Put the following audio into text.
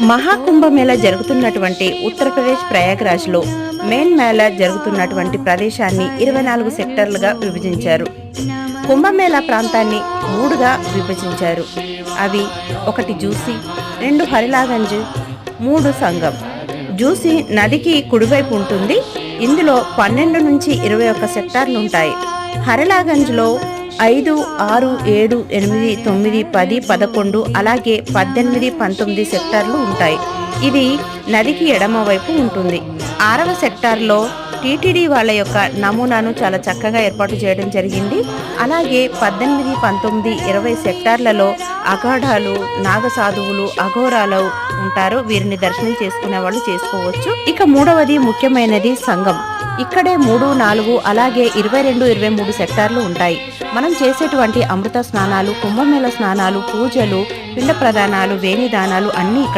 మహాకుంభమేళ జరుగుతున్నటువంటి ఉత్తరప్రదేశ్ ప్రయాగ్రాజ్లో మెయిన్ మేళా జరుగుతున్నటువంటి ప్రదేశాన్ని ఇరవై నాలుగు సెక్టర్లుగా విభజించారు. కుంభమేళా ప్రాంతాన్ని మూడుగా విభజించారు. అవి ఒకటి జూసి రెండు హరిలాగంజ్ మూడు సంఘం జూసి నదికి కుడివైపు ఉంటుంది. ఇందులో పన్నెండు నుంచి ఇరవై ఒక్క సెక్టార్లు ఉంటాయి. హరిలాగంజ్లో ఐదు ఆరు ఏడు ఎనిమిది తొమ్మిది పది పదకొండు అలాగే పద్దెనిమిది పంతొమ్మిది సెక్టార్లు ఉంటాయి. ఇది నదికి ఎడమవైపు ఉంటుంది. ఆరవ సెక్టార్లో టీటీడీ వాళ్ళ యొక్క నమూనాను చాలా చక్కగా ఏర్పాటు చేయడం జరిగింది. అలాగే పద్దెనిమిది పంతొమ్మిది ఇరవై సెక్టార్లలో అఘాఢాలు నాగసాధువులు అఘోరాలు ఉంటారు. వీరిని దర్శనం చేసుకునే వాళ్ళు చేసుకోవచ్చు. ఇక మూడవది ముఖ్యమైనది సంఘం. ఇక్కడే మూడు నాలుగు అలాగే ఇరవై రెండు ఇరవై మూడు సెక్టార్లు ఉంటాయి. మనం చేసేటువంటి అమృత స్నానాలు కుంభమేళ స్నానాలు పూజలు పిండ ప్రదానాలు వేణిదానాలు అన్నీ